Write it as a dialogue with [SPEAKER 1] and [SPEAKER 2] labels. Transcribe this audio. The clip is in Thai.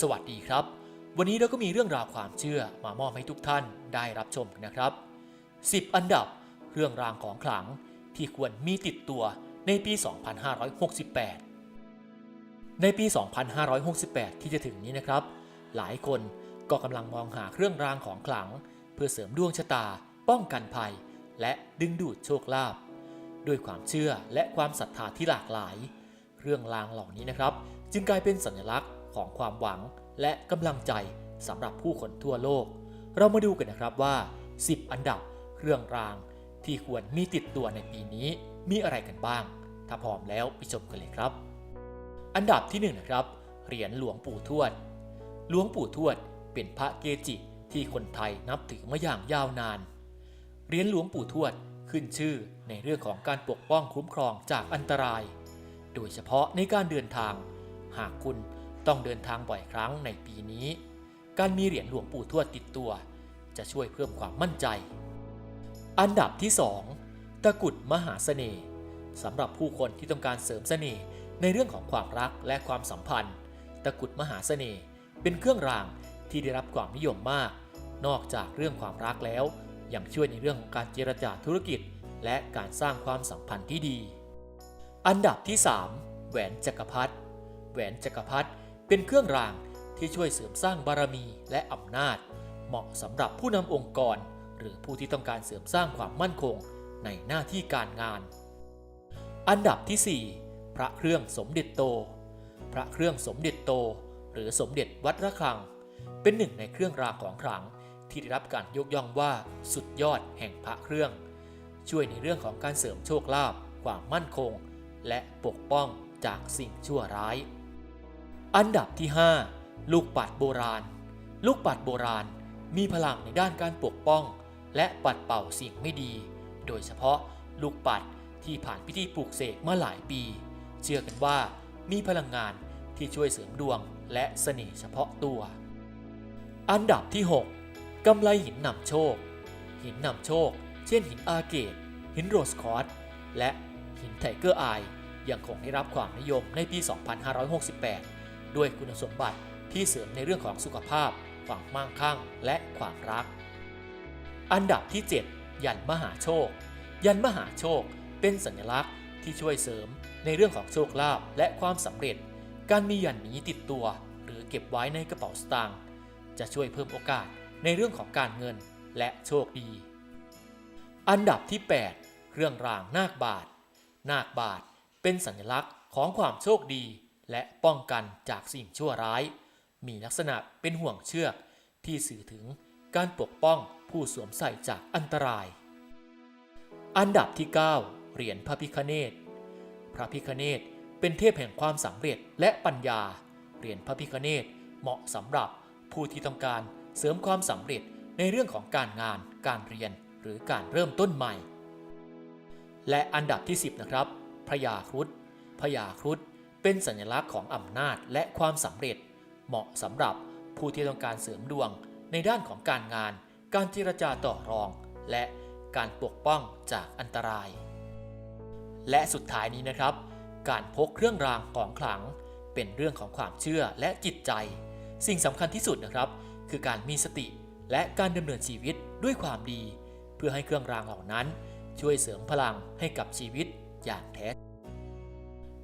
[SPEAKER 1] สวัสดีครับ วันนี้เราก็มีเรื่องราวความเชื่อมามอบให้ทุกท่านได้รับชมนนะครับ 10 อันดับเรื่องรางของขลังที่ควรมีติดตัวในปี 2568 ในปี 2568 ที่จะถึงนี้นะครับ หลายคนก็กำลังมองหาเครื่องรางของขลัง เพื่อเสริมดวงชะตา ป้องกันภัย และดึงดูดโชคลาภด้วยความเชื่อและความศรัทธาที่หลากหลายเรื่องรางเหล่านี้นะครับ จึงกลายเป็นสัญลักษณ์ ของความหวังและกำลังใจสำหรับผู้คนทั่วโลก เรามาดูกันนะครับว่า 10 อันดับเรื่องราง ที่ควรมีติดตัวในปีนี้มีอะไรกันบ้าง ถ้าพร้อมแล้วไปชมกันเลยครับ อันดับที่1นงนะครับเหรียญหลวงปู่ทวด หลวงปู่ทวดเป็นพระเกจิที่คนไทยนับถือมาอย่างยาวนาน เหรียญหลวงปู่ทวดขึ้นชื่อในเรื่องของการปกป้องคุ้มครองจากอันตราย โดยเฉพาะในการเดินทาง หากคุณ ต้องเดินทางบ่อยครั้งในปีนี้ การมีเหรียญหลวงปู่ทวดติดตัว จะช่วยเพิ่มความมั่นใจ อันดับที่ 2 ตะกุดมหาเสน่ห์สำหรับผู้คนที่ต้องการเสริมเสน่ห์ในเรื่องของความรักและความสัมพันธ์ ตะกุดมหาเสน่ห์เป็นเครื่องรางที่ได้รับความนิยมมาก นอกจากเรื่องความรักแล้ว ยังช่วยในเรื่องของการเจรจาธุรกิจ และการสร้างความสัมพันธ์ที่ดี อันดับที่ 3 แหวนจักรพรรดิแหวนจักรพรรดิ เป็นเครื่องรางที่ช่วยเสริมสร้างบารมีและอำนาจ เหมาะสำหรับผู้นำองค์กร หรือผู้ที่ต้องการเสริมสร้างความมั่นคงในหน้าที่การงาน อันดับที่ 4 พระเครื่องสมเด็จโต พระเครื่องสมเด็จโต หรือสมเด็จวัดระฆัง เป็นหนึ่งในเครื่องรางของขลังที่ได้รับการยกย่องว่าสุดยอดแห่งพระเครื่อง ช่วยในเรื่องของการเสริมโชคลาภความมั่นคง และปกป้องจากสิ่งชั่วร้าย อันดับที่ 5 ลูกปัดโบราณ ลูกปัดโบราณ มีพลังในด้านการปกป้อง และปัดเป่าสิ่งไม่ดี โดยเฉพาะลูกปัดที่ผ่านพิธีปลูกเสกมาหลายปี เชื่อกันว่ามีพลังงานที่ช่วยเสริมดวงและเสน่ห์เฉพาะตัว อันดับที่ 6กำไลหินนำโชค หินนำโชค เช่นหินอาเกต หินโรสคอร์สและหินไทเกอร์ไอยังคงได้รับความนิยมในปี 2568 ด้วยคุณสมบัติที่เสริมในเรื่องของสุขภาพ ความมั่งคั่ง และความรัก อันดับที่ 7 ยันมหาโชค ยันมหาโชค เป็นสัญลักษณ์ที่ช่วยเสริมในเรื่องของโชคลาภและความสำเร็จ การมียันนี้ติดตัว หรือเก็บไว้ในกระเป๋าสตางค์จะช่วยเพิ่มโอกาสในเรื่องของการเงินและโชคดี อันดับที่ 8 เครื่องรางนาคบาท นาคบาทเป็นสัญลักษณ์ของความโชคดี และป้องกันจากสิ่งชั่วร้าย มีลักษณะเป็นห่วงเชือกที่สื่อถึงการปกป้องผู้สวมใส่จากอันตราย อันดับที่ 9 เหรียญพระพิคเนตพระพิคเนตเป็นเทพแห่งความสำเร็จและปัญญา เหรียญพระพิคเนตเหมาะสำหรับผู้ที่ต้องการเสริมความสำเร็จในเรื่องของการงาน การเรียน หรือการเริ่มต้นใหม่ และอันดับที่ 10 นะครับพระยาครุฑพระยาครุฑ เป็นสัญลักษณ์ของอำนาจและความสำเร็จ เหมาะสำหรับผู้ที่ต้องการเสริมดวงในด้านของการงาน การเจรจาต่อรอง และการปกป้องจากอันตราย และสุดท้ายนี้นะครับ การพกเครื่องรางของขลัง เป็นเรื่องของความเชื่อและจิตใจ สิ่งสำคัญที่สุดนะครับ คือการมีสติและการดำเนินชีวิตด้วยความดี เพื่อให้เครื่องรางเหล่านั้น ช่วยเสริมพลังให้กับชีวิตอย่างแท้